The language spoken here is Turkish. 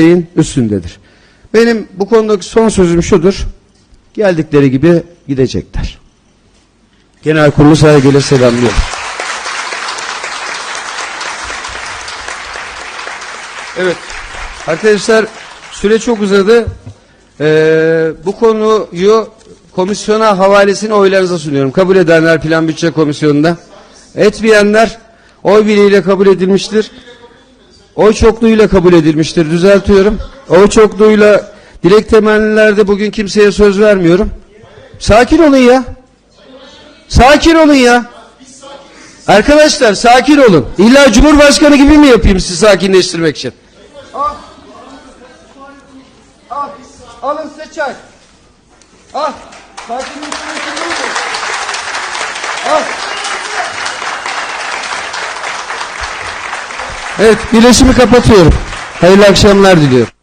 şeyin üstündedir. Benim bu konudaki son sözüm şudur. Geldikleri gibi gidecekler. Genel kurulu saygıyla selamlıyorum. Evet. Arkadaşlar süre çok uzadı. Ee, bu konuyu komisyona havalesini oylarınıza sunuyorum. Kabul edenler Plan Bütçe Komisyonu'nda. Etmeyenler oy birliğiyle kabul edilmiştir. Oy çokluğuyla kabul edilmiştir. Düzeltiyorum. Oy çokluğuyla dilek temennilerde bugün kimseye söz vermiyorum. Sakin olun ya. Sakin olun ya. Arkadaşlar sakin olun. İlla Cumhurbaşkanı gibi mi yapayım sizi sakinleştirmek için? Al. Al. Alın size çay. Al. Sakinleştirmek için ne Evet, birleşimi kapatıyorum. Hayırlı akşamlar diliyorum.